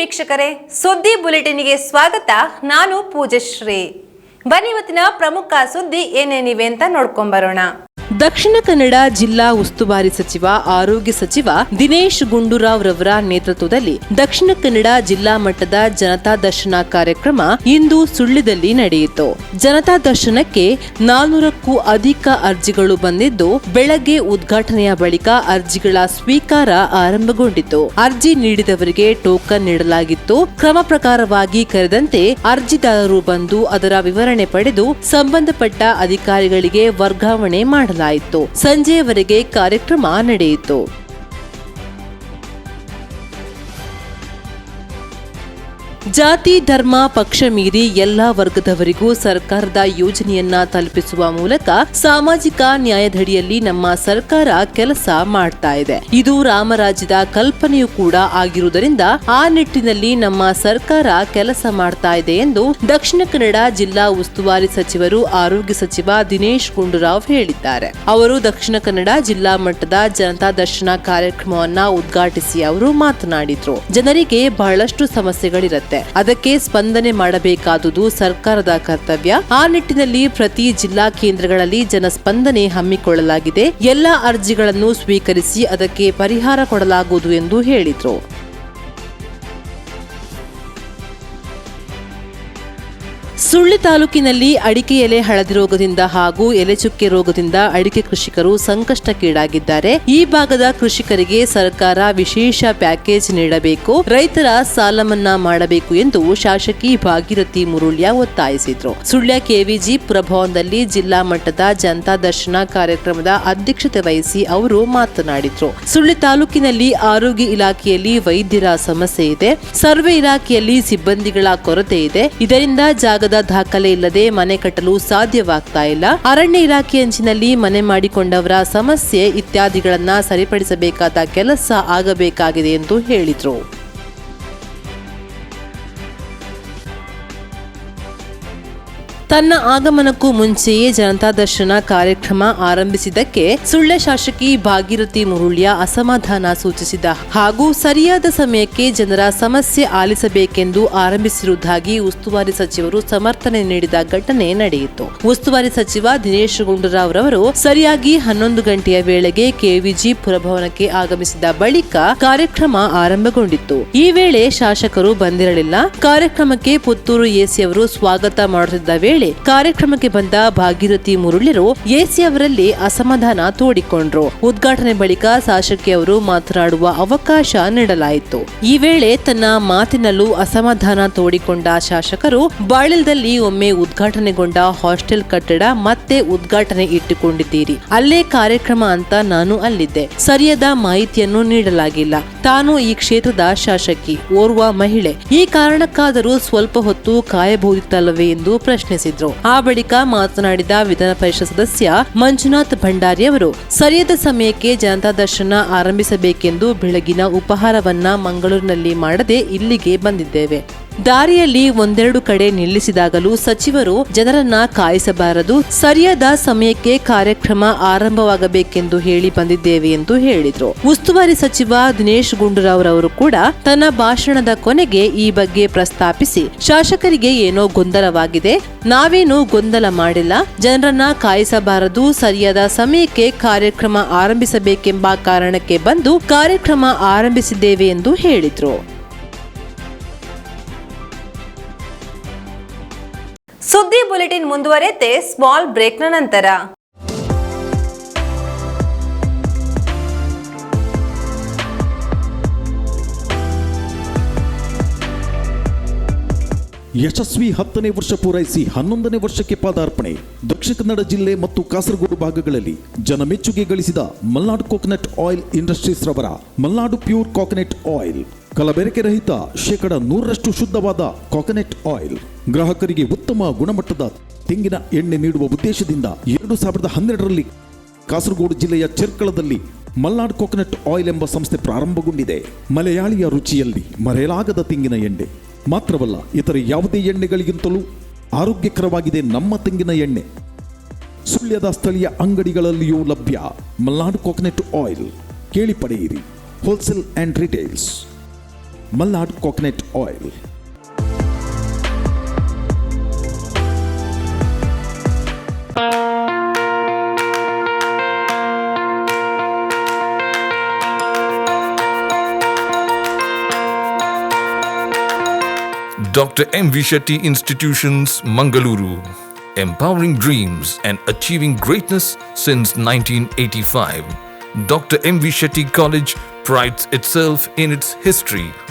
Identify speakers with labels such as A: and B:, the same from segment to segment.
A: ವೀಕ್ಷಕರೇ ಸುದ್ದಿ ಬುಲೆಟಿನ್ಗೆ ಸ್ವಾಗತ. ನಾನು ಪೂಜಶ್ರೀ. ಬನ್ನಿ ಇವತ್ತಿನ ಪ್ರಮುಖ ಸುದ್ದಿ ಏನೇನಿವೆ ಅಂತ ನೋಡ್ಕೊಂಬರೋಣ.
B: ದಕ್ಷಿಣ ಕನ್ನಡ ಜಿಲ್ಲಾ ಉಸ್ತುವಾರಿ ಸಚಿವ, ಆರೋಗ್ಯ ಸಚಿವ ದಿನೇಶ್ ಗುಂಡೂರಾವ್ ರವರ ನೇತೃತ್ವದಲ್ಲಿ ದಕ್ಷಿಣ ಕನ್ನಡ ಜಿಲ್ಲಾ ಮಟ್ಟದ ಜನತಾ ದರ್ಶನ ಕಾರ್ಯಕ್ರಮ ಇಂದು ಸುಳ್ಳಿದಲ್ಲಿ ನಡೆಯಿತು. ಜನತಾ ದರ್ಶನಕ್ಕೆ ನಾನೂರಕ್ಕೂ ಅಧಿಕ ಅರ್ಜಿಗಳು ಬಂದಿದ್ದು, ಬೆಳಗ್ಗೆ ಉದ್ಘಾಟನೆಯ ಬಳಿಕ ಅರ್ಜಿಗಳ ಸ್ವೀಕಾರ ಆರಂಭಗೊಂಡಿತು. ಅರ್ಜಿ ನೀಡಿದವರಿಗೆ ಟೋಕನ್ ನೀಡಲಾಗಿತ್ತು. ಕ್ರಮ ಪ್ರಕಾರವಾಗಿ ಕರೆದಂತೆ ಅರ್ಜಿದಾರರು ಬಂದು ಅದರ ವಿವರಣೆ ಪಡೆದು ಸಂಬಂಧಪಟ್ಟ ಅಧಿಕಾರಿಗಳಿಗೆ ವರ್ಗಾವಣೆ ಮಾಡಲಾಯಿತು ಸಂಜೆಯವರೆಗೆ ಕಾರ್ಯಕ್ರಮ ನಡೆಯಿತು. ಜಾತಿ, ಧರ್ಮ, ಪಕ್ಷ ಮೀರಿ ಎಲ್ಲಾ ವರ್ಗದವರಿಗೂ ಸರ್ಕಾರದ ಯೋಜನೆಯನ್ನ ತಲುಪಿಸುವ ಮೂಲಕ ಸಾಮಾಜಿಕ ನ್ಯಾಯದಡಿಯಲ್ಲಿ ನಮ್ಮ ಸರ್ಕಾರ ಕೆಲಸ ಮಾಡ್ತಾ ಇದೆ. ಇದು ರಾಮರಾಜ್ಯದ ಕಲ್ಪನೆಯೂ ಕೂಡ ಆಗಿರುವುದರಿಂದ ಆ ನಿಟ್ಟಿನಲ್ಲಿ ನಮ್ಮ ಸರ್ಕಾರ ಕೆಲಸ ಮಾಡ್ತಾ ಇದೆ ಎಂದು ದಕ್ಷಿಣ ಕನ್ನಡ ಜಿಲ್ಲಾ ಉಸ್ತುವಾರಿ ಸಚಿವರು, ಆರೋಗ್ಯ ಸಚಿವ ದಿನೇಶ್ ಗುಂಡೂರಾವ್ ಹೇಳಿದ್ದಾರೆ. ಅವರು ದಕ್ಷಿಣ ಕನ್ನಡ ಜಿಲ್ಲಾ ಮಟ್ಟದ ಜನತಾ ದರ್ಶನ ಕಾರ್ಯಕ್ರಮವನ್ನ ಉದ್ಘಾಟಿಸಿ ಅವರು ಮಾತನಾಡಿದ್ರು. ಜನರಿಗೆ ಬಹಳಷ್ಟು ಸಮಸ್ಯೆಗಳಿರುತ್ತೆ. ಅದಕ್ಕೆ ಸ್ಪಂದನೆ ಮಾಡಬೇಕಾದುದು ಸರ್ಕಾರದ ಕರ್ತವ್ಯ. ಆ ನಿಟ್ಟಿನಲ್ಲಿ ಪ್ರತಿ ಜಿಲ್ಲಾ ಕೇಂದ್ರಗಳಲ್ಲಿ ಜನಸ್ಪಂದನೆ ಹಮ್ಮಿಕೊಳ್ಳಲಾಗಿದೆ. ಎಲ್ಲಾ ಅರ್ಜಿಗಳನ್ನು ಸ್ವೀಕರಿಸಿ ಅದಕ್ಕೆ ಪರಿಹಾರ ಕೊಡಲಾಗುವುದು ಎಂದು ಹೇಳಿದ್ರು. ಸುಳ್ಳಿ ತಾಲೂಕಿನಲ್ಲಿ ಅಡಿಕೆ ಎಲೆ ಹಳದಿ ರೋಗದಿಂದ ಹಾಗೂ ಎಲೆಚುಕ್ಕೆ ರೋಗದಿಂದ ಅಡಿಕೆ ಕೃಷಿಕರು ಸಂಕಷ್ಟಕ್ಕೀಡಾಗಿದ್ದಾರೆ. ಈ ಭಾಗದ ಕೃಷಿಕರಿಗೆ ಸರ್ಕಾರ ವಿಶೇಷ ಪ್ಯಾಕೇಜ್ ನೀಡಬೇಕು, ರೈತರ ಸಾಲ ಮನ್ನಾ ಮಾಡಬೇಕು ಎಂದು ಶಾಸಕಿ ಭಾಗೀರಥಿ ಮುರುಳ್ಯ ಒತ್ತಾಯಿಸಿದ್ರು. ಸುಳ್ಯ ಕೆವಿಜಿ ಪುರಭವನದಲ್ಲಿ ಜಿಲ್ಲಾ ಮಟ್ಟದ ಜನತಾ ದರ್ಶನ ಕಾರ್ಯಕ್ರಮದ ಅಧ್ಯಕ್ಷತೆ ವಹಿಸಿ ಅವರು ಮಾತನಾಡಿದರು. ಸುಳ್ಳಿ ತಾಲೂಕಿನಲ್ಲಿ ಆರೋಗ್ಯ ಇಲಾಖೆಯಲ್ಲಿ ವೈದ್ಯರ ಸಮಸ್ಯೆ ಇದೆ, ಸರ್ವೆ ಇಲಾಖೆಯಲ್ಲಿ ಸಿಬ್ಬಂದಿಗಳ ಕೊರತೆ ಇದೆ. ಇದರಿಂದ ಜಾಗದ ದಾಖಲೆ ಇಲ್ಲದೆ ಮನೆ ಕಟ್ಟಲು ಸಾಧ್ಯವಾಗ್ತಾ ಇಲ್ಲ. ಅರಣ್ಯ ಇಲಾಖೆ ಅಂಚಿನಲ್ಲಿ ಮನೆ ಮಾಡಿಕೊಂಡವರ ಸಮಸ್ಯೆ ಇತ್ಯಾದಿಗಳನ್ನ ಸರಿಪಡಿಸಬೇಕಾದ ಕೆಲಸ ಆಗಬೇಕಾಗಿದೆ ಎಂದು ಹೇಳಿದ್ರು. ತನ್ನ ಆಗಮನಕ್ಕೂ ಮುಂಚೆಯೇ ಜನತಾ ದರ್ಶನ ಕಾರ್ಯಕ್ರಮ ಆರಂಭಿಸಿದ್ದಕ್ಕೆ ಸುಳ್ಯ ಶಾಸಕಿ ಭಾಗೀರಥಿ ಮುರುಳ್ಯ ಅಸಮಾಧಾನ ಸೂಚಿಸಿದ. ಹಾಗೂ ಸರಿಯಾದ ಸಮಯಕ್ಕೆ ಜನರ ಸಮಸ್ಯೆ ಆಲಿಸಬೇಕೆಂದು ಆರಂಭಿಸಿರುವುದಾಗಿ ಉಸ್ತುವಾರಿ ಸಚಿವರು ಸಮರ್ಥನೆ ನೀಡಿದ ಘಟನೆ ನಡೆಯಿತು. ಉಸ್ತುವಾರಿ ಸಚಿವ ದಿನೇಶ್ ಗುಂಡೂರಾವ್ ರವರು ಸರಿಯಾಗಿ ಹನ್ನೊಂದು ಗಂಟೆಯ ವೇಳೆಗೆ ಕೆವಿಜಿ ಪುರಭವನಕ್ಕೆ ಆಗಮಿಸಿದ ಬಳಿಕ ಕಾರ್ಯಕ್ರಮ ಆರಂಭಗೊಂಡಿತ್ತು. ಈ ವೇಳೆ ಶಾಸಕರು ಬಂದಿರಲಿಲ್ಲ. ಕಾರ್ಯಕ್ರಮಕ್ಕೆ ಪುತ್ತೂರು ಎಸಿ ಅವರು ಸ್ವಾಗತ ಮಾಡುತ್ತಿದ್ದ ವೇಳೆ ಕಾರ್ಯಕ್ರಮಕ್ಕೆ ಬಂದ ಭಾಗೀರಥಿ ಮುರುಳಿರು ಎಸಿ ಅವರಲ್ಲಿ ಅಸಮಾಧಾನ ತೋಡಿಕೊಂಡ್ರು. ಉದ್ಘಾಟನೆ ಬಳಿಕ ಶಾಸಕಿ ಅವರು ಮಾತನಾಡುವ ಅವಕಾಶ ನೀಡಲಾಯಿತು. ಈ ವೇಳೆ ತನ್ನ ಮಾತಿನಲ್ಲೂ ಅಸಮಾಧಾನ ತೋಡಿಕೊಂಡ ಶಾಸಕರು ಬಾಳಿಲ್ದಲ್ಲಿ ಒಮ್ಮೆ ಉದ್ಘಾಟನೆಗೊಂಡ ಹಾಸ್ಟೆಲ್ ಕಟ್ಟಡ ಮತ್ತೆ ಉದ್ಘಾಟನೆ ಇಟ್ಟುಕೊಂಡಿದ್ದೀರಿ. ಅಲ್ಲೇ ಕಾರ್ಯಕ್ರಮ ಅಂತ ನಾನು ಅಲ್ಲಿದ್ದೆ. ಸರಿಯಾದ ಮಾಹಿತಿಯನ್ನು ನೀಡಲಾಗಿಲ್ಲ. ತಾನು ಈ ಕ್ಷೇತ್ರದ ಶಾಸಕಿ, ಓರ್ವ ಮಹಿಳೆ. ಈ ಕಾರಣಕ್ಕಾದರೂ ಸ್ವಲ್ಪ ಹೊತ್ತು ಕಾಯಬಹುದಿತ್ತಲ್ಲವೇ ಎಂದು ಪ್ರಶ್ನಿಸಿದ್ರು. ಆ ಬಳಿಕ ಮಾತನಾಡಿದ ವಿಧಾನ ಪರಿಷತ್ ಸದಸ್ಯ ಮಂಜುನಾಥ್ ಭಂಡಾರಿ ಅವರು, ಸರಿಯಾದ ಸಮಯಕ್ಕೆ ಜನತಾ ದರ್ಶನ ಆರಂಭಿಸಬೇಕೆಂದು ಬೆಳಗಿನ ಉಪಹಾರವನ್ನ ಮಂಗಳೂರಿನಲ್ಲಿ ಮಾಡದೆ ಇಲ್ಲಿಗೆ ಬಂದಿದ್ದೇವೆ. ದಾರಿಯಲ್ಲಿ ಒಂದೆರಡು ಕಡೆ ನಿಲ್ಲಿಸಿದಾಗಲೂ ಸಚಿವರು ಜನರನ್ನ ಕಾಯಿಸಬಾರದು, ಸರಿಯಾದ ಸಮಯಕ್ಕೆ ಕಾರ್ಯಕ್ರಮ ಆರಂಭವಾಗಬೇಕೆಂದು ಹೇಳಿ ಬಂದಿದ್ದೇವೆ ಎಂದು ಹೇಳಿದರು. ಉಸ್ತುವಾರಿ ಸಚಿವ ದಿನೇಶ್ ಗುಂಡೂರಾವ್ ಅವರು ಕೂಡ ತನ್ನ ಭಾಷಣದ ಕೊನೆಗೆ ಈ ಬಗ್ಗೆ ಪ್ರಸ್ತಾಪಿಸಿ, ಶಾಸಕರಿಗೆ ಏನೋ ಗೊಂದಲವಾಗಿದೆ, ನಾವೇನು ಗೊಂದಲ ಮಾಡಿಲ್ಲ, ಜನರನ್ನ ಕಾಯಿಸಬಾರದು, ಸರಿಯಾದ ಸಮಯಕ್ಕೆ ಕಾರ್ಯಕ್ರಮ ಆರಂಭಿಸಬೇಕೆಂಬ ಕಾರಣಕ್ಕೆ ಬಂದು ಕಾರ್ಯಕ್ರಮ ಆರಂಭಿಸಿದ್ದೇವೆ ಎಂದು ಹೇಳಿದ್ರು.
A: ಸುದ್ದಿ ಬುಲೆಟಿನ್ ಮುಂದುವರೆತೆ ಸ್ಮಾಲ್ ಬ್ರೇಕ್ನ ನಂತರ.
C: ಯಶಸ್ವಿ ಹತ್ತನೇ ವರ್ಷ ಪೂರೈಸಿ ಹನ್ನೊಂದನೇ ವರ್ಷಕ್ಕೆ ಪಾದಾರ್ಪಣೆ. ದಕ್ಷಿಣ ಕನ್ನಡ ಜಿಲ್ಲೆ ಮತ್ತು ಕಾಸರಗೋಡು ಭಾಗಗಳಲ್ಲಿ ಜನಮೆಚ್ಚುಗೆ ಗಳಿಸಿದ ಮಲ್ನಾಡು ಕೋಕೋನಟ್ ಆಯಿಲ್ ಇಂಡಸ್ಟ್ರೀಸ್ ರವರ ಮಲ್ನಾಡು ಪ್ಯೂರ್ ಕೋಕೋನಟ್ ಆಯಿಲ್. ಕಲಬೆರಕೆ ರಹಿತ ಶೇಕಡ ನೂರರಷ್ಟು ಶುದ್ಧವಾದ ಕೊಕೊನೆಟ್ ಆಯಿಲ್. ಗ್ರಾಹಕರಿಗೆ ಉತ್ತಮ ಗುಣಮಟ್ಟದ ತೆಂಗಿನ ಎಣ್ಣೆ ನೀಡುವ ಉದ್ದೇಶದಿಂದ ಎರಡು ಸಾವಿರದ ಹನ್ನೆರಡರಲ್ಲಿ ಕಾಸರಗೋಡು ಜಿಲ್ಲೆಯ ಚೆರ್ಕಳದಲ್ಲಿ ಮಲ್ನಾಡ್ ಕೊಕೊನೆಟ್ ಆಯಿಲ್ ಎಂಬ ಸಂಸ್ಥೆ ಪ್ರಾರಂಭಗೊಂಡಿದೆ. ಮಲಯಾಳಿಯ ರುಚಿಯಲ್ಲಿ ಮರೆಯಲಾಗದ ತೆಂಗಿನ ಎಣ್ಣೆ. ಮಾತ್ರವಲ್ಲ, ಇತರ ಯಾವುದೇ ಎಣ್ಣೆಗಳಿಗಿಂತಲೂ ಆರೋಗ್ಯಕರವಾಗಿದೆ ನಮ್ಮ ತೆಂಗಿನ ಎಣ್ಣೆ. ಸುಳ್ಯದ ಸ್ಥಳೀಯ ಅಂಗಡಿಗಳಲ್ಲಿಯೂ ಲಭ್ಯ ಮಲ್ನಾಡ್ ಕೊಕೊನೆಟ್ ಆಯಿಲ್. ಕೇಳಿ ಪಡೆಯಿರಿ. Wholesale and retails. Mallard coconut oil.
D: Dr. M Shetty Institutions, Mangaluru. Empowering Dreams and Achieving Greatness since 1985. Dr. M Shetty College prides itself in its history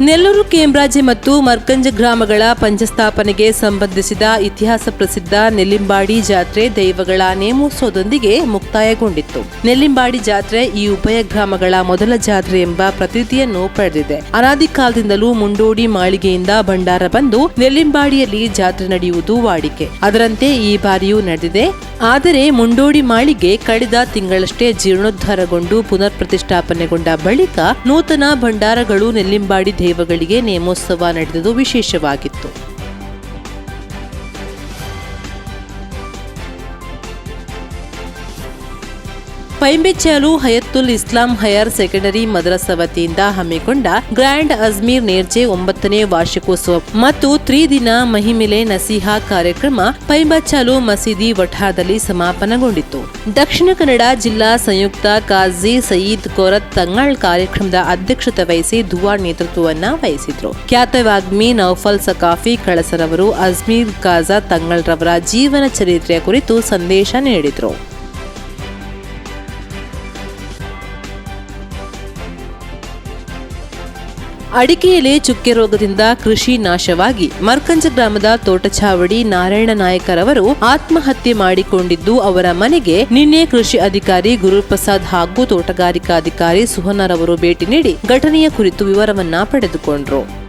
B: Nellore ಕೇಂಬ್ರಾಜೆ ಮತ್ತು ಮರ್ಕಂಜ ಗ್ರಾಮಗಳ ಪಂಚಸ್ಥಾಪನೆಗೆ ಸಂಬಂಧಿಸಿದ ಇತಿಹಾಸ ಪ್ರಸಿದ್ಧ ನೆಲ್ಲಿಂಬಾಡಿ ಜಾತ್ರೆ ದೈವಗಳ ನೇಮೋತ್ಸವದೊಂದಿಗೆ ಮುಕ್ತಾಯಗೊಂಡಿತ್ತು. ನೆಲ್ಲಿಂಬಾಡಿ ಜಾತ್ರೆ ಈ ಉಭಯ ಗ್ರಾಮಗಳ ಮೊದಲ ಜಾತ್ರೆ ಎಂಬ ಪ್ರತೀತಿಯನ್ನು ಪಡೆದಿದೆ. ಅನಾದಿ ಕಾಲದಿಂದಲೂ ಮುಂಡೋಡಿ ಮಾಳಿಗೆಯಿಂದ ಭಂಡಾರ ಬಂದು ನೆಲ್ಲಿಂಬಾಡಿಯಲ್ಲಿ ಜಾತ್ರೆ ನಡೆಯುವುದು ವಾಡಿಕೆ. ಅದರಂತೆ ಈ ಬಾರಿಯೂ ನಡೆದಿದೆ. ಆದರೆ ಮುಂಡೋಡಿ ಮಾಳಿಗೆ ಕಳೆದ ತಿಂಗಳಷ್ಟೇ ಜೀರ್ಣೋದ್ಧಾರಗೊಂಡು ಪುನರ್ ಪ್ರತಿಷ್ಠಾಪನೆಗೊಂಡ ಬಳಿಕ ನೂತನ ಭಂಡಾರಗಳು ನೆಲ್ಲಿಂಬಾಡಿ ದೇವಗಳಿಗೆ ನೇಮೋತ್ಸವ ನಡೆದುದು ವಿಶೇಷವಾಗಿತ್ತು. ಪೈಂಬೆಚ್ಚಾಲು ಹಯತ್ತುಲ್ ಇಸ್ಲಾಂ ಹಯರ್ ಸೆಕೆಂಡರಿ ಮದ್ರಸಾ ವತಿಯಿಂದ ಹಮ್ಮಿಕೊಂಡ ಗ್ರ್ಯಾಂಡ್ ಅಜ್ಮೀರ್ ನೇರ್ಜೆ ಒಂಬತ್ತನೇ ವಾರ್ಷಿಕೋತ್ಸವ ಮತ್ತು ತ್ರಿದಿನ ಮಹಿಮಿಲೆ ನಸೀಹಾ ಕಾರ್ಯಕ್ರಮ ಪೈಂಬಚ್ಚಾಲು ಮಸೀದಿ ವಠಾದಲ್ಲಿ ಸಮಾಪನಗೊಂಡಿತು. ದಕ್ಷಿಣ ಕನ್ನಡ ಜಿಲ್ಲಾ ಸಂಯುಕ್ತ ಕಾಜಿ ಸಯೀದ್ ಕೊರತ್ ತಂಗಾಳ್ ಕಾರ್ಯಕ್ರಮದ ಅಧ್ಯಕ್ಷತೆ ವಹಿಸಿ ದುವಾ ನೇತೃತ್ವವನ್ನು ವಹಿಸಿದ್ರು. ಖ್ಯಾತ ವಾಗ್ಮಿ ನೌಫಲ್ ಸಕಾಫಿ ಕಳಸರವರು ಅಜ್ಮೀರ್ ಕಾಜಾ ತಂಗಳ್ರವರ ಜೀವನ ಚರಿತ್ರೆಯ ಕುರಿತು ಸಂದೇಶ ನೀಡಿದ್ರು. ಅಡಿಕೆಯಲ್ಲಿ ಚುಕ್ಕೆ ರೋಗದಿಂದ ಕೃಷಿ ನಾಶವಾಗಿ. ಮರ್ಕಂಜ ಗ್ರಾಮದ ತೋಟಚಾವಡಿ ನಾರಾಯಣ ನಾಯಕರವರು ಆತ್ಮಹತ್ಯೆ ಮಾಡಿಕೊಂಡಿದ್ದು ಅವರ ಮನೆಗೆ ನಿನ್ನೆ ಕೃಷಿ ಅಧಿಕಾರಿ ಗುರುಪ್ರಸಾದ್ ಹಾಗೂ ತೋಟಗಾರಿಕಾ ಅಧಿಕಾರಿ ಸುಹನರವರು ಭೇಟಿ ನೀಡಿ ಘಟನೆಯ ಕುರಿತು ವಿವರವನ್ನ ಪಡೆದುಕೊಂಡ್ರು.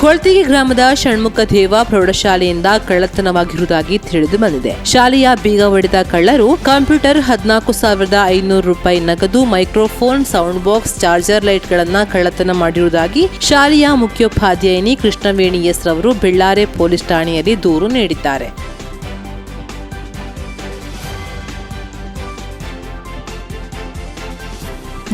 B: ಕೊಳ್ತಿಗೆ ಗ್ರಾಮದ ಷಣ್ಮುಖ ದೇವ ಪ್ರೌಢಶಾಲೆಯಿಂದ ಕಳ್ಳತನವಾಗಿರುವುದಾಗಿ ತಿಳಿದು ಬಂದಿದೆ. ಶಾಲೆಯ ಬೀಗ ಹೊಡೆದ ಕಳ್ಳರು ಕಂಪ್ಯೂಟರ್ ಹದಿನಾಲ್ಕು ಸಾವಿರದ ಐನೂರು ರೂಪಾಯಿ ನಗದು ಮೈಕ್ರೋಫೋನ್, ಸೌಂಡ್ ಬಾಕ್ಸ್, ಚಾರ್ಜರ್ ಲೈಟ್ಗಳನ್ನ ಕಳ್ಳತನ ಮಾಡಿರುವುದಾಗಿ ಶಾಲೆಯ ಮುಖ್ಯೋಪಾಧ್ಯಾಯಿನಿ ಕೃಷ್ಣವೇಣಿ ಎಸ್ ರವರು ಬೆಳ್ಳಾರೆ ಪೊಲೀಸ್ ಠಾಣೆಯಲ್ಲಿ ದೂರು ನೀಡಿದ್ದಾರೆ.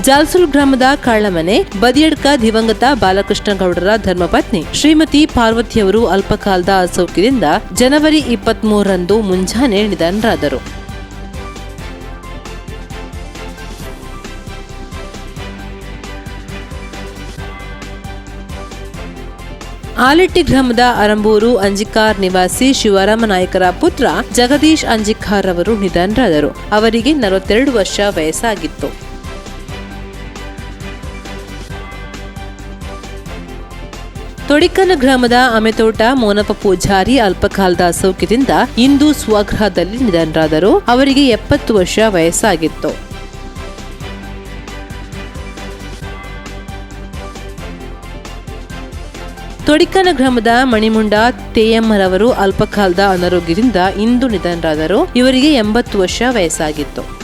B: ಜಾಲ್ಸುಲ್ ಗ್ರಾಮದ ಕಳ್ಳಮನೆ ಬದಿಯಡ್ಕ, ದಿವಂಗತ ಬಾಲಕೃಷ್ಣ ಗೌಡರ ಧರ್ಮಪತ್ನಿ ಶ್ರೀಮತಿ ಪಾರ್ವತಿಯವರು ಅಲ್ಪಕಾಲದ ಅಸೌಖ್ಯದಿಂದ ಜನವರಿ ಇಪ್ಪತ್ತ್ ಮೂರರಂದು ಮುಂಜಾನೆ ನಿಧನರಾದರು ಆಲಿಟ್ಟಿ ಗ್ರಾಮದ ಅರಂಬೂರು ಅಂಜಿಕಾರ್ ನಿವಾಸಿ ಶಿವರಾಮ ನಾಯಕರ ಪುತ್ರ ಜಗದೀಶ್ ಅಂಜಿಕಾರ್ ಅವರು ನಿಧನರಾದರು. ಅವರಿಗೆ ನಲವತ್ತೆರಡು ವರ್ಷ ವಯಸ್ಸಾಗಿತ್ತು. ತೊಡಿಕನ ಗ್ರಾಮದ ಅಮೆತೋಟ ಮೋನಪ್ಪ ಪೂಜಾರಿ ಅಲ್ಪಕಾಲದ ಅಸೌಖ್ಯದಿಂದ ಇಂದು ಸ್ವಗೃಹದಲ್ಲಿ ನಿಧನರಾದರು. ಅವರಿಗೆ ಎಪ್ಪತ್ತು ವರ್ಷ ವಯಸ್ಸಾಗಿತ್ತು. ತೊಡಿಕನ ಗ್ರಾಮದ ಮಣಿಮುಂಡ ತೇಯಮ್ಮರವರು ಅಲ್ಪಕಾಲದ ಅನಾರೋಗ್ಯದಿಂದ ಇಂದು ನಿಧನರಾದರು. ಇವರಿಗೆ ಎಂಬತ್ತು ವರ್ಷ ವಯಸ್ಸಾಗಿತ್ತು.